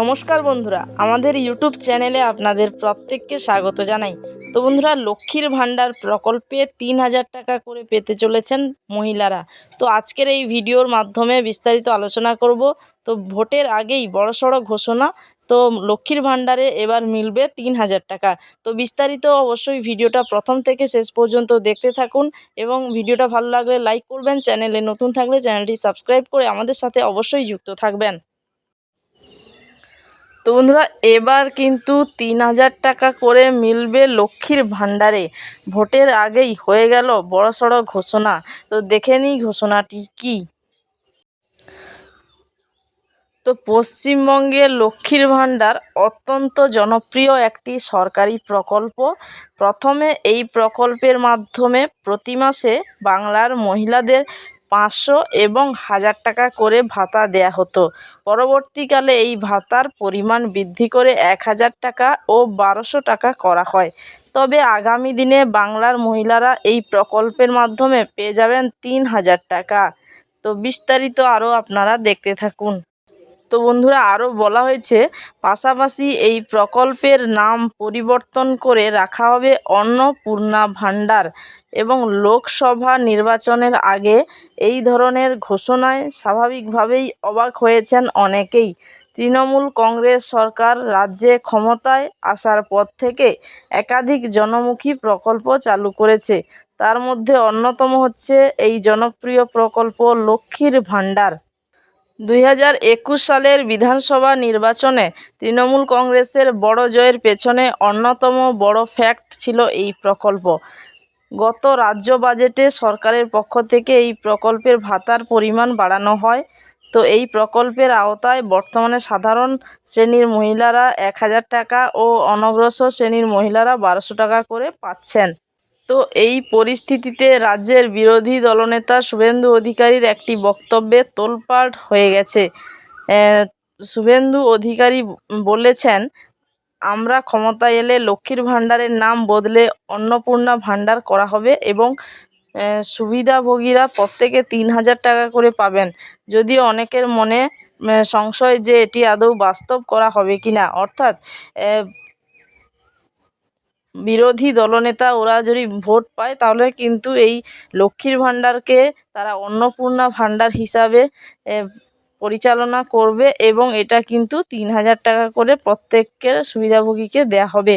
নমস্কার বন্ধুরা, আমাদের ইউটিউব চ্যানেলে আপনাদের প্রত্যেককে স্বাগত জানাই। তো বন্ধুরা, লক্ষ্মীর ভাণ্ডার প্রকল্পে তিন হাজার টাকা করে পেতে চলেছেন মহিলারা। তো আজকের এই ভিডিওর মাধ্যমে বিস্তারিত আলোচনা করব। তো ভোটের আগেই বড়সড় ঘোষণা, তো লক্ষ্মীর ভাণ্ডারে এবার মিলবে তিন হাজার টাকা। তো বিস্তারিত অবশ্যই ভিডিওটা প্রথম থেকে শেষ পর্যন্ত দেখতে থাকুন এবং ভিডিওটা ভালো লাগলে লাইক করবেন। চ্যানেলে নতুন থাকলে চ্যানেলটি সাবস্ক্রাইব করে আমাদের সাথে অবশ্যই যুক্ত থাকবেন। তো বন্ধুরা, এবার কিন্তু তিন হাজার টাকা করে মিলবে লক্ষ্মীর ভাণ্ডারে। ভোটের আগেই হয়ে গেল বড়সড় ঘোষণা। তো দেখে নিই ঘোষণাটি কী। তো পশ্চিমবঙ্গে লক্ষ্মীর ভাণ্ডার অত্যন্ত জনপ্রিয় একটি সরকারি প্রকল্প। প্রথমে এই প্রকল্পের মাধ্যমে প্রতি মাসে বাংলার মহিলাদের পাঁচশো এবং হাজার টাকা করে ভাতা দেয়া হতো। পরবর্তীকালে এই ভাতার পরিমাণ বৃদ্ধি করে এক হাজার টাকা ও বারোশো টাকা করা হয়। তবে আগামী দিনে বাংলার মহিলারা এই প্রকল্পের মাধ্যমে পেয়ে যাবেন তিন হাজার টাকা। তো বিস্তারিত আরও আপনারা দেখতে থাকুন। তো বন্ধুরা আরও বলা হয়েছে, পাশাপাশি এই প্রকল্পের নাম পরিবর্তন করে রাখা হবে অন্নপূর্ণা ভাণ্ডার এবং লোকসভা নির্বাচনের আগে এই ধরনের ঘোষণায় স্বাভাবিকভাবেই অবাক হয়েছেন অনেকেই। তৃণমূল কংগ্রেস সরকার রাজ্যে ক্ষমতায় আসার পর থেকে একাধিক জনমুখী প্রকল্প চালু করেছে। তার মধ্যে অন্যতম হচ্ছে এই জনপ্রিয় প্রকল্প লক্ষ্মীর ভাণ্ডার। দুই হাজার একুশ সালের বিধানসভা নির্বাচনে তৃণমূল কংগ্রেসের বড় জয়ের পেছনে অন্যতম বড় ফ্যাক্ট ছিল এই প্রকল্প। গত রাজ্য বাজেটে সরকারের পক্ষ থেকে এই প্রকল্পের ভাতার পরিমাণ বাড়ানো হয়। তো এই প্রকল্পের আওতায় বর্তমানে সাধারণ শ্রেণির মহিলারা এক হাজার টাকা ও অনগ্রসর শ্রেণির মহিলারা বারোশো টাকা করে পাচ্ছেন। তো এই পরিস্থিতিতে রাজ্যের বিরোধী দলনেতা শুভেন্দু অধিকারীর একটি বক্তব্যে তোলপাড় হয়ে গেছে। শুভেন্দু অধিকারী বলেছেন, আমরা ক্ষমতায় এলে লক্ষ্মীর ভাণ্ডারের নাম বদলে অন্নপূর্ণা ভাণ্ডার করা হবে এবং সুবিধাভোগীরা প্রত্যেকে তিন হাজার টাকা করে পাবেন। যদিও অনেকের মনে সংশয় যে এটি আদৌ বাস্তব করা হবে কি না অর্থাৎ বিরোধী দলনেতা ওরা যদি ভোট পায়, তাহলে কিন্তু এই লক্ষ্মীর ভাণ্ডারকে তারা অন্নপূর্ণা ভাণ্ডার হিসাবে পরিচালনা করবে এবং এটা কিন্তু তিন হাজার টাকা করে প্রত্যেকের সুবিধাভোগীকে দেওয়া হবে।